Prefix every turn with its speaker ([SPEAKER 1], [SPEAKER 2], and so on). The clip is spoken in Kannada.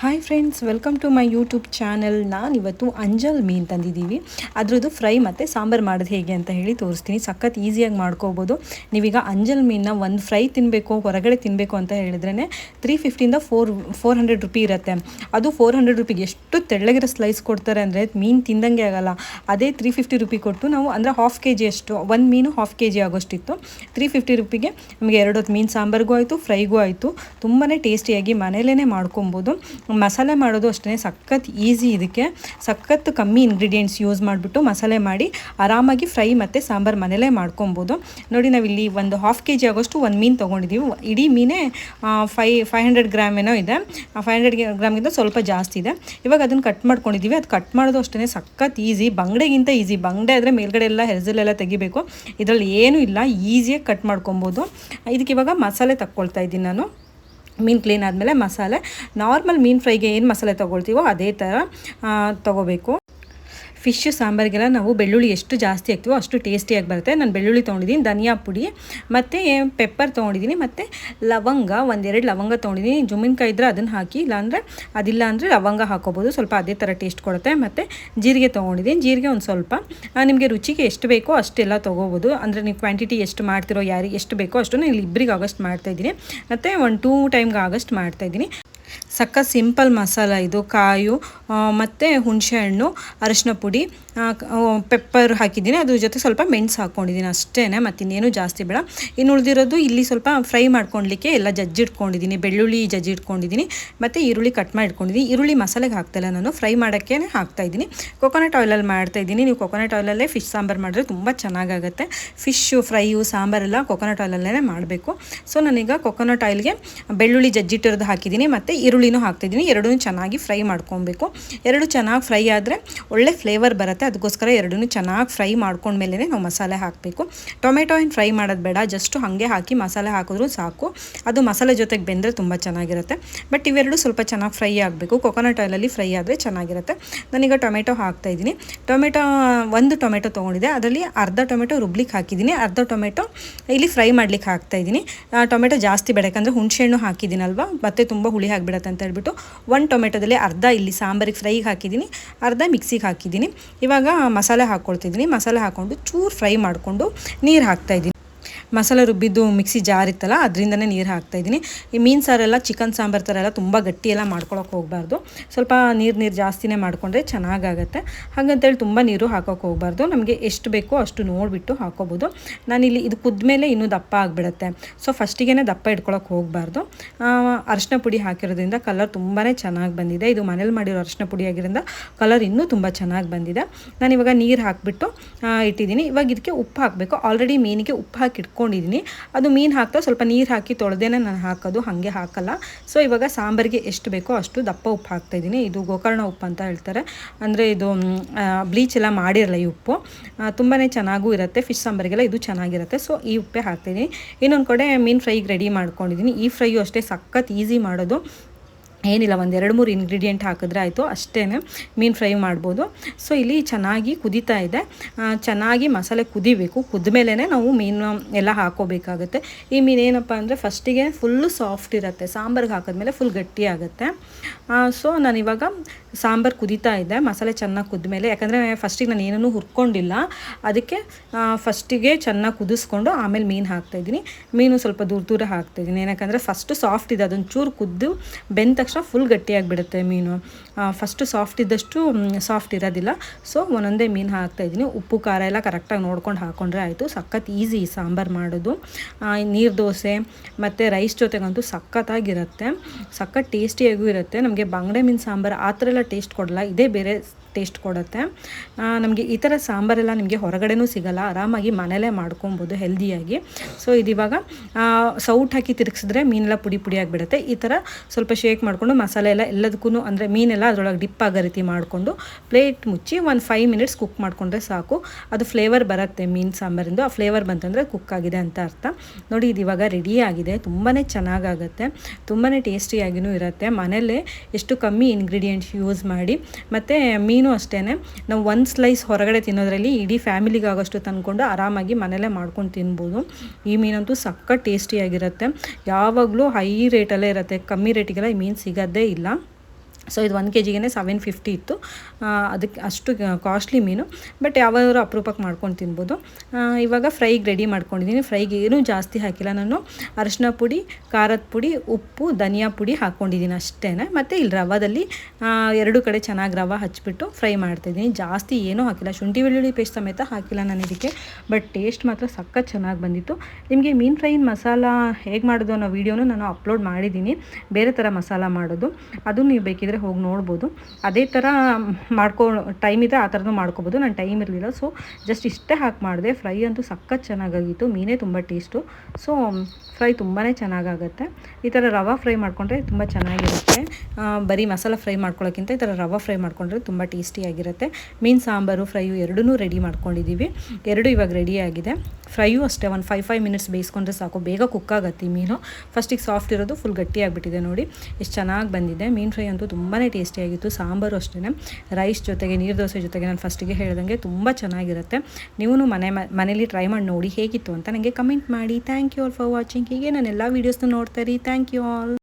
[SPEAKER 1] Hi friends welcome to my YouTube channel ನಾನಿವತ್ತು ಅಂಜಲ್ ಮೀನು ತಂದಿದ್ದೀವಿ. ಅದರದ್ದು ಫ್ರೈ ಮತ್ತು ಸಾಂಬಾರು ಮಾಡೋದು ಹೇಗೆ ಅಂತ ಹೇಳಿ ತೋರಿಸ್ತೀನಿ. ಸಖತ್ ಈಸಿಯಾಗಿ ಮಾಡ್ಕೋಬೋದು. ನೀವೀಗ ಅಂಜಲ್ ಮೀನನ್ನ ಒಂದು ಫ್ರೈ ತಿನ್ನಬೇಕು ಹೊರಗಡೆ ತಿನ್ನಬೇಕು ಅಂತ ಹೇಳಿದ್ರೇ ತ್ರೀ ಫಿಫ್ಟಿಂದ ಫೋರ್ ಫೋರ್ ಹಂಡ್ರೆಡ್ ರುಪಿ ಇರುತ್ತೆ. ಅದು ಫೋರ್ ಹಂಡ್ರೆಡ್ ರುಪಿಗೆ ಎಷ್ಟು ತೆಳ್ಳಗಿರೋ ಸ್ಲೈಸ್ ಕೊಡ್ತಾರೆ ಅಂದರೆ ಮೀನು ತಿಂದಂಗೆ ಆಗಲ್ಲ. ಅದೇ ತ್ರೀ ಫಿಫ್ಟಿ ರುಪಿ ಕೊಟ್ಟು ನಾವು ಅಂದರೆ ಹಾಫ್ ಕೆ ಜಿ ಅಷ್ಟು, ಒಂದು ಮೀನು ಹಾಫ್ ಕೆ ಜಿ ಆಗೋಷ್ಟಿತ್ತು. ತ್ರೀ ಫಿಫ್ಟಿ ರುಪಿಗೆ ನಮಗೆ ಎರಡು ಹೊತ್ತು ಮೀನು ಸಾಂಬಾರಿಗೂ ಆಯಿತು, ಫ್ರೈಗೂ ಆಯಿತು. ತುಂಬಾ ಟೇಸ್ಟಿಯಾಗಿ ಮನೇಲೇ ಮಾಡ್ಕೊಬೋದು. ಮಸಾಲೆ ಮಾಡೋದು ಅಷ್ಟೇ, ಸಖತ್ ಈಸಿ ಇದಕ್ಕೆ. ಸಖತ್ತು ಕಮ್ಮಿ ಇಂಗ್ರೀಡಿಯೆಂಟ್ಸ್ ಯೂಸ್ ಮಾಡಿಬಿಟ್ಟು ಮಸಾಲೆ ಮಾಡಿ ಆರಾಮಾಗಿ ಫ್ರೈ ಮತ್ತು ಸಾಂಬಾರು ಮನೇಲೇ ಮಾಡ್ಕೊಬೋದು. ನೋಡಿ ನಾವಿಲ್ಲಿ ಒಂದು ಹಾಫ್ ಕೆ ಜಿ ಆಗೋಷ್ಟು ಒಂದು ಮೀನು ತೊಗೊಂಡಿದ್ದೀವಿ ಇಡೀ ಮೀನೇ ಫೈ ಫೈವ್ ಹಂಡ್ರೆಡ್ ಗ್ರಾಮ್ ಏನೋ ಇದೆ. ಫೈವ್ ಹಂಡ್ರೆಡ್ ಗ್ರಾಮ್ಗಿಂತ ಸ್ವಲ್ಪ ಜಾಸ್ತಿ ಇದೆ. ಇವಾಗ ಅದನ್ನು ಕಟ್ ಮಾಡ್ಕೊಂಡಿದ್ದೀವಿ ಅದು ಕಟ್ ಮಾಡೋದು ಅಷ್ಟೇ ಸಖತ್ ಈಸಿ ಬಂಗಡೆಗಿಂತ ಈಸಿ ಬಂಗಡೆ ಆದರೆ ಮೇಲ್ಗಡೆ ಎಲ್ಲ ಹೆಸಲೆಲ್ಲ ತೆಗಿಬೇಕು. ಇದರಲ್ಲಿ ಏನೂ ಇಲ್ಲ ಈಸಿಯಾಗಿ ಕಟ್ ಮಾಡ್ಕೊಬೋದು. ಇದಕ್ಕೆ ಇವಾಗ ಮಸಾಲೆ ತಕ್ಕೊಳ್ತಾ ಇದ್ದೀನಿ ನಾನು. ಮೀನು ಕ್ಲೀನ್ ಆದಮೇಲೆ ಮಸಾಲೆ. ನಾರ್ಮಲ್ ಮೀನು ಫ್ರೈಗೆ ಏನು ಮಸಾಲೆ ತೊಗೊಳ್ತೀವೋ ಅದೇ ಥರ ತೊಗೋಬೇಕು. ಫಿಶ್ ಸಾಂಬಾರಿಗೆಲ್ಲ ನಾವು ಬೆಳ್ಳುಳ್ಳಿ ಎಷ್ಟು ಜಾಸ್ತಿ ಹಾಕ್ತೀವೋ ಅಷ್ಟು ಟೇಸ್ಟಿಯಾಗಿ ಬರುತ್ತೆ. ನಾನು ಬೆಳ್ಳುಳ್ಳಿ ತೊಗೊಂಡಿದ್ದೀನಿ, ಧನಿಯಾ ಪುಡಿ, ಮತ್ತು ಪೆಪ್ಪರ್ ತೊಗೊಂಡಿದ್ದೀನಿ, ಮತ್ತು ಲವಂಗ, ಒಂದೆರಡು ಲವಂಗ ತೊಗೊಂಡಿದ್ದೀನಿ. ಜುಮ್ಮಿನ್ಕಾಯಿ ಇದ್ದರೆ ಅದನ್ನು ಹಾಕಿ, ಇಲ್ಲಾಂದರೆ ಅದಿಲ್ಲ ಅಂದರೆ ಲವಂಗ ಹಾಕೋಬೋದು. ಸ್ವಲ್ಪ ಅದೇ ಥರ ಟೇಸ್ಟ್ ಕೊಡುತ್ತೆ. ಮತ್ತು ಜೀರಿಗೆ ತೊಗೊಂಡಿದ್ದೀನಿ. ಜೀರಿಗೆ ಒಂದು ಸ್ವಲ್ಪ. ನಿಮಗೆ ರುಚಿಗೆ ಎಷ್ಟು ಬೇಕೋ ಅಷ್ಟೆಲ್ಲ ತೊಗೋಬೋದು. ಅಂದರೆ ನೀವು ಕ್ವಾಂಟಿಟಿ ಎಷ್ಟು ಮಾಡ್ತಿರೋ, ಯಾರಿಗೆ ಎಷ್ಟು ಬೇಕೋ ಅಷ್ಟು ನಾನು ಇಲ್ಲಿ ಇಬ್ಬರಿಗೆ ಆಗಸ್ಟ್ ಮಾಡ್ತಾಯಿದ್ದೀನಿ ಮತ್ತು ಒಂದು ಟೂ ಟೈಮ್ಗೆ ಆಗಸ್ಟ್ ಮಾಡ್ತಾಯಿದ್ದೀನಿ ಸಕ್ಕ ಸಿಂಪಲ್ ಮಸಾಲ ಇದು ಕಾಯು ಮತ್ತು ಹುಣಸೆಹಣ್ಣು ಅರಶಿನ ಪುಡಿ ಪೆಪ್ಪರ್ ಹಾಕಿದ್ದೀನಿ. ಅದ್ರ ಜೊತೆ ಸ್ವಲ್ಪ ಮೆಣಸು ಹಾಕ್ಕೊಂಡಿದ್ದೀನಿ ಅಷ್ಟೇ ಮತ್ತು ಇನ್ನೇನು ಜಾಸ್ತಿ ಬೇಡ. ಇನ್ನು ಉಳಿದಿರೋದು ಇಲ್ಲಿ ಸ್ವಲ್ಪ ಫ್ರೈ ಮಾಡ್ಕೊಳ್ಲಿಕ್ಕೆ ಎಲ್ಲ ಜಜ್ಜಿಟ್ಕೊಂಡಿದ್ದೀನಿ ಬೆಳ್ಳುಳ್ಳಿ ಜಜ್ಜಿಟ್ಕೊಂಡಿದ್ದೀನಿ ಮತ್ತು ಈರುಳ್ಳಿ ಕಟ್ ಮಾಡಿ ಇಟ್ಕೊಂಡಿದ್ದೀನಿ. ಈರುಳ್ಳಿ ಮಸಾಲೆಗೆ ಹಾಕ್ತಾಯಿಲ್ಲ ನಾನು, ಫ್ರೈ ಮಾಡೋಕ್ಕೆ ಹಾಕ್ತಾಯಿದ್ದೀನಿ ಕೊಕೊನಟ್ ಆಯಿಲಲ್ಲಿ ಮಾಡ್ತಾಯಿದ್ದೀನಿ ನೀವು ಕೊಕೊನಟ್ ಆಯಿಲಲ್ಲೇ ಫಿಶ್ ಸಾಂಬಾರು ಮಾಡಿದ್ರೆ ತುಂಬ ಚೆನ್ನಾಗಾಗುತ್ತೆ. ಫಿಶ್ಶು ಫ್ರೈಯು ಸಾಂಬಾರೆಲ್ಲ ಕೊಕೊನಟ್ ಆಯಿಲಲ್ಲೇ ಮಾಡಬೇಕು. ಸೊ ನಾನೀಗ ಕೊಕೊನಟ್ ಆಯಿಲ್ಗೆ ಬೆಳ್ಳುಳ್ಳಿ ಜಜ್ಜಿಟ್ಟಿರೋದು ಹಾಕಿದ್ದೀನಿ, ಮತ್ತು ಈರುಳ್ಳಿನೂ ಹಾಕ್ತಿದ್ದೀನಿ. ಎರಡೂ ಚೆನ್ನಾಗಿ ಫ್ರೈ ಮಾಡ್ಕೊಬೇಕು. ಎರಡು ಚೆನ್ನಾಗಿ ಫ್ರೈ ಆದರೆ ಒಳ್ಳೆ ಫ್ಲೇವರ್ ಬರುತ್ತೆ. ಅದಕ್ಕೋಸ್ಕರ ಎರಡೂ ಚೆನ್ನಾಗಿ ಫ್ರೈ ಮಾಡ್ಕೊಂಡ್ಮೇಲೆ ನಾವು ಮಸಾಲೆ ಹಾಕಬೇಕು. ಟೊಮೆಟೊ ಏನು ಫ್ರೈ ಮಾಡೋದು ಬೇಡ. ಜಸ್ಟ್ ಹಾಗೆ ಹಾಕಿ ಮಸಾಲೆ ಹಾಕಿದ್ರೂ ಸಾಕು. ಅದು ಮಸಾಲೆ ಜೊತೆಗೆ ಬೆಂದರೆ ತುಂಬ ಚೆನ್ನಾಗಿರುತ್ತೆ. ಬಟ್ ಇವೆರಡು ಸ್ವಲ್ಪ ಚೆನ್ನಾಗಿ ಫ್ರೈ ಆಗಬೇಕು. ಕೊಕೊನಟ್ ಆಯಿಲಲ್ಲಿ ಫ್ರೈ ಆದರೆ ಚೆನ್ನಾಗಿರುತ್ತೆ. ನಾನೀಗ ಟೊಮೆಟೊ ಹಾಕ್ತಾಯಿದ್ದೀನಿ ಟೊಮೆಟೊ, ಒಂದು ಟೊಮೆಟೊ ತೊಗೊಂಡಿದೆ ಅದರಲ್ಲಿ ಅರ್ಧ ಟೊಮೆಟೊ ರುಬ್ಲಿಕ್ಕೆ ಹಾಕಿದ್ದೀನಿ. ಅರ್ಧ ಟೊಮೆಟೊ ಇಲ್ಲಿ ಫ್ರೈ ಮಾಡ್ಲಿಕ್ಕೆ ಹಾಕ್ತಾಯಿದ್ದೀನಿ ಟೊಮೆಟೊ ಜಾಸ್ತಿ ಬೇಡ ಯಾಕಂದರೆ ಹುಣಸೆಹಣ್ಣು ಹಾಕಿದ್ದೀನಲ್ವ? ಮತ್ತೆ ತುಂಬ ಹುಳಿ ಆಗಿಬಿಡತ್ತೆ ಅಂತ ಹೇಳ್ಬಿಟ್ಟು ಒಂದು ಟೊಮೆಟೊದಲ್ಲಿ ಅರ್ಧ ಇಲ್ಲಿ ಸಾಂಬಾರಿಗೆ ಫ್ರೈಗೆ ಹಾಕಿದ್ದೀನಿ, ಅರ್ಧ ಮಿಕ್ಸಿಗೆ ಹಾಕಿದ್ದೀನಿ. ಇವಾಗ ಮಸಾಲೆ ಹಾಕ್ಕೊಳ್ತಿದ್ದೀನಿ. ಮಸಾಲೆ ಹಾಕ್ಕೊಂಡು ಚೂರು ಫ್ರೈ ಮಾಡಿಕೊಂಡು ನೀರು ಹಾಕ್ತಾಯಿದ್ದೀನಿ ಮಸಾಲೆ ರುಬ್ಬಿದ್ದು ಮಿಕ್ಸಿ ಜಾರ್ ಇತ್ತಲ್ಲ, ಅದರಿಂದನೇ ನೀರು ಹಾಕ್ತಾಯಿದ್ದೀನಿ ಈ ಮೀನು ಸಾರೆಲ್ಲ, ಚಿಕನ್ ಸಾಂಬಾರು ಥರ ಎಲ್ಲ ತುಂಬ ಗಟ್ಟಿ ಎಲ್ಲ ಮಾಡ್ಕೊಳಕ್ಕೆ ಹೋಗಬಾರ್ದು. ಸ್ವಲ್ಪ ನೀರು ನೀರು ಜಾಸ್ತಿನೇ ಮಾಡಿಕೊಂಡ್ರೆ ಚೆನ್ನಾಗಾಗತ್ತೆ. ಹಾಗಂತೇಳಿ ತುಂಬ ನೀರು ಹಾಕೋಕೆ ಹೋಗಬಾರ್ದು. ನಮಗೆ ಎಷ್ಟು ಬೇಕೋ ಅಷ್ಟು ನೋಡಿಬಿಟ್ಟು ಹಾಕೋಬೋದು. ನಾನಿಲ್ಲಿ ಇದು ಕುದ್ಮೇಲೆ ಇನ್ನೂ ದಪ್ಪ ಆಗಿಬಿಡುತ್ತೆ. ಸೊ ಫಸ್ಟಿಗೆ ದಪ್ಪ ಇಟ್ಕೊಳಕ್ಕೆ ಹೋಗಬಾರ್ದು. ಅರಿಶಿನ ಪುಡಿ ಹಾಕಿರೋದ್ರಿಂದ ಕಲರ್ ತುಂಬಾ ಚೆನ್ನಾಗಿ ಬಂದಿದೆ. ಇದು ಮನೇಲಿ ಮಾಡಿರೋ ಅರಿಶಿನ ಪುಡಿ ಕಲರ್ ಇನ್ನೂ ತುಂಬ ಚೆನ್ನಾಗಿ ಬಂದಿದೆ. ನಾನು ಇವಾಗ ನೀರು ಹಾಕಿಬಿಟ್ಟು ಇಟ್ಟಿದ್ದೀನಿ. ಇವಾಗ ಇದಕ್ಕೆ ಉಪ್ಪು ಹಾಕಬೇಕು. ಆಲ್ರೆಡಿ ಮೀನಿಗೆ ಉಪ್ಪು ಹಾಕಿ ಇಟ್ಕೊಂಡಿದ್ದೀನಿ ಅದು ಮೀನು ಹಾಕ್ತಾ ಸ್ವಲ್ಪ ನೀರು ಹಾಕಿ ತೊಳೆದೇನೆ ನಾನು ಹಾಕೋದು, ಹಾಗೆ ಹಾಕಲ್ಲ. ಸೊ ಇವಾಗ ಸಾಂಬಾರಿಗೆ ಎಷ್ಟು ಬೇಕೋ ಅಷ್ಟು ದಪ್ಪ ಉಪ್ಪು ಹಾಕ್ತಾಯಿದ್ದೀನಿ ಇದು ಗೋಕರ್ಣ ಉಪ್ಪು ಅಂತ ಹೇಳ್ತಾರೆ. ಅಂದರೆ ಇದು ಬ್ಲೀಚ್ ಎಲ್ಲ ಮಾಡಿರಲ್ಲ ಈ ಉಪ್ಪು. ತುಂಬಾ ಚೆನ್ನಾಗೂ ಇರುತ್ತೆ. ಫಿಶ್ ಸಾಂಬಾರಿಗೆಲ್ಲ ಇದು ಚೆನ್ನಾಗಿರುತ್ತೆ. ಸೊ ಈ ಉಪ್ಪೇ ಹಾಕ್ತಿದ್ದೀನಿ ಇನ್ನೊಂದು ಕಡೆ ಮೀನು ಫ್ರೈಗೆ ರೆಡಿ ಮಾಡ್ಕೊಂಡಿದ್ದೀನಿ ಈ ಫ್ರೈಯು ಅಷ್ಟೇ ಸಖತ್ ಈಸಿ ಮಾಡೋದು. ಏನಿಲ್ಲ, ಒಂದು ಎರಡು ಮೂರು ಇಂಗ್ರೀಡಿಯೆಂಟ್ ಹಾಕಿದ್ರೆ ಆಯಿತು ಅಷ್ಟೇ ಮೀನು ಫ್ರೈ ಮಾಡ್ಬೋದು. ಸೊ ಇಲ್ಲಿ ಚೆನ್ನಾಗಿ ಕುದೀತಾ ಇದೆ. ಚೆನ್ನಾಗಿ ಮಸಾಲೆ ಕುದಿಬೇಕು. ಕುದ್ಮೇಲೆ ಮೇಲೇ ನಾವು ಮೀನು ಎಲ್ಲ ಹಾಕೋಬೇಕಾಗುತ್ತೆ. ಈ ಮೀನು ಏನಪ್ಪ ಅಂದರೆ ಫಸ್ಟಿಗೆ ಫುಲ್ಲು ಸಾಫ್ಟ್ ಇರುತ್ತೆ. ಸಾಂಬಾರಿಗೆ ಹಾಕಿದ್ಮೇಲೆ ಫುಲ್ ಗಟ್ಟಿ ಆಗುತ್ತೆ. ಸೊ ನಾನಿವಾಗ ಸಾಂಬಾರು ಕುದೀತಾ ಇದೆ, ಮಸಾಲೆ ಚೆನ್ನಾಗಿ ಕುದ್ಮೇಲೆ, ಯಾಕಂದರೆ ಫಸ್ಟಿಗೆ ನಾನು ಏನೂ ಹುರ್ಕೊಂಡಿಲ್ಲ. ಅದಕ್ಕೆ ಫಸ್ಟಿಗೆ ಚೆನ್ನಾಗಿ ಕುದಿಸ್ಕೊಂಡು ಆಮೇಲೆ ಮೀನು ಹಾಕ್ತಾಯಿದ್ದೀನಿ ಮೀನು ಸ್ವಲ್ಪ ದೂರ ದೂರ ಹಾಕ್ತಾಯಿದ್ದೀನಿ ಏನಕ್ಕಂದರೆ ಫಸ್ಟು ಸಾಫ್ಟ್ ಇದೆ ಅದೊಂದು ಚೂರು ಕುದ್ದು ಬೆಂದ ತಕ್ಷಣ ಫುಲ್ ಗಟ್ಟಿಯಾಗಿಬಿಡುತ್ತೆ ಮೀನು. ಫಸ್ಟ್ ಸಾಫ್ಟ್ ಇದ್ದಷ್ಟು ಸಾಫ್ಟ್ ಇರೋದಿಲ್ಲ. ಸೊ ಒಂದೊಂದೇ ಮೀನು ಹಾಕ್ತಾಯಿದ್ದೀನಿ ಉಪ್ಪು, ಖಾರ ಎಲ್ಲ ಕರೆಕ್ಟಾಗಿ ನೋಡ್ಕೊಂಡು ಹಾಕ್ಕೊಂಡ್ರೆ ಆಯಿತು. ಸಖತ್ ಈಸಿ ಸಾಂಬಾರು ಮಾಡೋದು. ನೀರು ದೋಸೆ ಮತ್ತು ರೈಸ್ ಜೊತೆಗಂತೂ ಸಖತ್ತಾಗಿರುತ್ತೆ. ಸಖತ್ ಟೇಸ್ಟಿಯಾಗೂ ಇರುತ್ತೆ. ನಮಗೆ ಬಂಗಡೆ ಮೀನು ಸಾಂಬಾರು ಆ ಥರ ಎಲ್ಲ ಟೇಸ್ಟ್ ಕೊಡಲ್ಲ ಇದೇ ಬೇರೆ ಟೇಸ್ಟ್ ಕೊಡುತ್ತೆ. ನಮಗೆ ಈ ಥರ ಸಾಂಬಾರೆಲ್ಲ ನಿಮಗೆ ಹೊರಗಡೆನೂ ಸಿಗಲ್ಲ. ಆರಾಮಾಗಿ ಮನೇಲೇ ಮಾಡ್ಕೊಬೋದು ಹೆಲ್ದಿಯಾಗಿ ಸೊ ಇದಿವಾಗ ಸೌಟ್ ಹಾಕಿ ತಿರುಗಿಸಿದ್ರೆ ಮೀನೆಲ್ಲ ಪುಡಿ ಪುಡಿ ಆಗಿಬಿಡುತ್ತೆ. ಈ ಥರ ಸ್ವಲ್ಪ ಶೇಕ್ ಮಾಡಿಕೊಂಡು ಮಸಾಲೆ ಎಲ್ಲ ಎಲ್ಲದಕ್ಕೂ ಅಂದರೆ ಮೀನೆಲ್ಲ ಅದರೊಳಗೆ ಡಿಪ್ ಆಗೋ ರೀತಿ ಮಾಡಿಕೊಂಡು ಪ್ಲೇಟ್ ಮುಚ್ಚಿ ಒಂದು ಫೈವ್ ಮಿನಿಟ್ಸ್ ಕುಕ್ ಮಾಡಿಕೊಂಡ್ರೆ ಸಾಕು. ಅದು ಫ್ಲೇವರ್ ಬರುತ್ತೆ ಮೀನು ಸಾಂಬಾರಿಂದು. ಆ ಫ್ಲೇವರ್ ಬಂತಂದರೆ ಕುಕ್ ಆಗಿದೆ ಅಂತ ಅರ್ಥ. ನೋಡಿ ಇದು ಇವಾಗ ರೆಡಿ ಆಗಿದೆ. ತುಂಬಾ ಚೆನ್ನಾಗಾಗುತ್ತೆ. ತುಂಬಾ ಟೇಸ್ಟಿಯಾಗಿಯೂ ಇರುತ್ತೆ. ಮನೆಯಲ್ಲೇ ಎಷ್ಟು ಕಮ್ಮಿ ಇಂಗ್ರೀಡಿಯೆಂಟ್ಸ್ ಯೂಸ್ ಮಾಡಿ. ಮತ್ತು ಮೀನು ಅಷ್ಟೇ ನಾವು ಒಂದು ಸ್ಲೈಸ್ ಹೊರಗಡೆ ತಿನ್ನೋದ್ರಲ್ಲಿ ಇಡೀ ಫ್ಯಾಮಿಲಿಗೆ ಆಗೋಷ್ಟು ತಂದ್ಕೊಂಡು ಆರಾಮಾಗಿ ಮನೇಲೇ ಮಾಡ್ಕೊಂಡು ತಿನ್ಬೋದು. ಈ ಮೀನಂತೂ ಸಕ್ಕ ಟೇಸ್ಟಿಯಾಗಿರುತ್ತೆ ಯಾವಾಗಲೂ ಹೈ ರೇಟಲ್ಲೇ ಇರುತ್ತೆ. ಕಮ್ಮಿ ರೇಟಿಗೆಲ್ಲ ಈ ಮೀನು ಸಿಗೋದೇ ಇಲ್ಲ. ಸೊ ಇದು ಒಂದು ಕೆ ಜಿಗೇ ಸೆವೆನ್ ಫಿಫ್ಟಿ ಇತ್ತು ಅದಕ್ಕೆ ಅಷ್ಟು ಕಾಸ್ಟ್ಲಿ ಮೀನು. ಬಟ್ ಯಾವ್ಯಾವ ಅಪರೂಪಕ್ಕೆ ಮಾಡ್ಕೊಂಡು ತಿನ್ಬೋದು. ಇವಾಗ ಫ್ರೈಗೆ ರೆಡಿ ಮಾಡ್ಕೊಂಡಿದ್ದೀನಿ ಫ್ರೈಗೆ ಏನೂ ಜಾಸ್ತಿ ಹಾಕಿಲ್ಲ. ನಾನು ಅರಿಶಿನ ಪುಡಿ, ಖಾರದ ಪುಡಿ, ಉಪ್ಪು, ಧನಿಯಾ ಪುಡಿ ಹಾಕ್ಕೊಂಡಿದ್ದೀನಿ ಅಷ್ಟೇ ಮತ್ತು ಇಲ್ಲಿ ರವಾದಲ್ಲಿ ಎರಡು ಕಡೆ ಚೆನ್ನಾಗಿ ರವ ಹಚ್ಚಿಬಿಟ್ಟು ಫ್ರೈ ಮಾಡ್ತಾಯಿದ್ದೀನಿ ಜಾಸ್ತಿ ಏನೂ ಹಾಕಿಲ್ಲ. ಶುಂಠಿ ಬೆಳ್ಳುಳ್ಳಿ ಪೇಸ್ಟ್ ಸಮೇತ ಹಾಕಿಲ್ಲ ನಾನು ಇದಕ್ಕೆ. ಬಟ್ ಟೇಸ್ಟ್ ಮಾತ್ರ ಸಖತ್ ಚೆನ್ನಾಗಿ ಬಂದಿತ್ತು. ನಿಮಗೆ ಮೀನು ಫ್ರೈನ ಮಸಾಲ ಹೇಗೆ ಮಾಡೋದು ಅನ್ನೋ ವೀಡಿಯೋನು ನಾನು ಅಪ್ಲೋಡ್ ಮಾಡಿದ್ದೀನಿ ಬೇರೆ ಥರ ಮಸಾಲ ಮಾಡೋದು. ಅದು ನೀವು ಬೇಕಿದ್ರೆ ಹೋಗಿ ನೋಡ್ಬೋದು. ಅದೇ ಥರ ಮಾಡ್ಕೊ, ಟೈಮ್ ಇದೆ ಆ ಥರನೂ ಮಾಡ್ಕೋಬೋದು. ನಾನು ಟೈಮ್ ಇರಲಿಲ್ಲ. ಸೊ ಜಸ್ಟ್ ಇಷ್ಟೇ ಹಾಕಿ ಮಾಡಿದೆ. ಫ್ರೈ ಅಂತೂ ಸಖತ್ ಚೆನ್ನಾಗಾಗಿತ್ತು. ಮೀನೇ ತುಂಬ ಟೇಸ್ಟು. ಸೊ, ಫ್ರೈ ತುಂಬಾ ಚೆನ್ನಾಗಾಗತ್ತೆ. ಈ ಥರ ರವೆ ಫ್ರೈ ಮಾಡಿಕೊಂಡ್ರೆ ತುಂಬ ಚೆನ್ನಾಗಿರುತ್ತೆ. ಬರೀ ಮಸಾಲ ಫ್ರೈ ಮಾಡ್ಕೊಳ್ಳೋಕ್ಕಿಂತ ಈ ಥರ ರವೆ ಫ್ರೈ ಮಾಡ್ಕೊಂಡ್ರೆ ತುಂಬ ಟೇಸ್ಟಿಯಾಗಿರುತ್ತೆ. ಮೀನು ಸಾಂಬಾರು, ಫ್ರೈಯು ಎರಡೂ ರೆಡಿ ಮಾಡ್ಕೊಂಡಿದ್ದೀವಿ. ಎರಡು ಇವಾಗ ರೆಡಿಯಾಗಿದೆ ಫ್ರೈಯೂ ಅಷ್ಟೇ. ಒಂದು ಫೈವ್ ಫೈವ್ ಮಿನಿಟ್ಸ್ ಬೇಯಿಸ್ಕೊಂಡ್ರೆ ಸಾಕು. ಬೇಗ ಕುಕ್ ಆಗುತ್ತೆ ಮೀನು. ಫಸ್ಟಿಗೆ ಸಾಫ್ಟ್ ಇರೋದು ಫುಲ್ ಗಟ್ಟಿಯಾಗಿಬಿಟ್ಟಿದೆ ನೋಡಿ. ಎಷ್ಟು ಚೆನ್ನಾಗಿ ಬಂದಿದೆ. ಮೀನು ಫ್ರೈ ಅಂತೂ ತುಂಬಾ ಟೇಸ್ಟಿಯಾಗಿತ್ತು. ಸಾಂಬಾರು ಅಷ್ಟೇ ರೈಸ್ ಜೊತೆಗೆ ನೀರು ದೋಸೆ ಜೊತೆಗೆ ನಾನು ಫಸ್ಟಿಗೆ ಹೇಳಿದಂಗೆ ತುಂಬ ಚೆನ್ನಾಗಿರುತ್ತೆ. ನೀವು ಮನೆ ಮನೇಲಿ ಟ್ರೈ ಮಾಡಿ ನೋಡಿ ಹೇಗಿತ್ತು ಅಂತ ನನಗೆ ಕಮೆಂಟ್ ಮಾಡಿ. Thank you all for watching ಹೀಗೆ ನಾನು ಎಲ್ಲ ವೀಡಿಯೋಸ್ನ ನೋಡ್ತಾ ಥ್ಯಾಂಕ್ ಯು ಆಲ್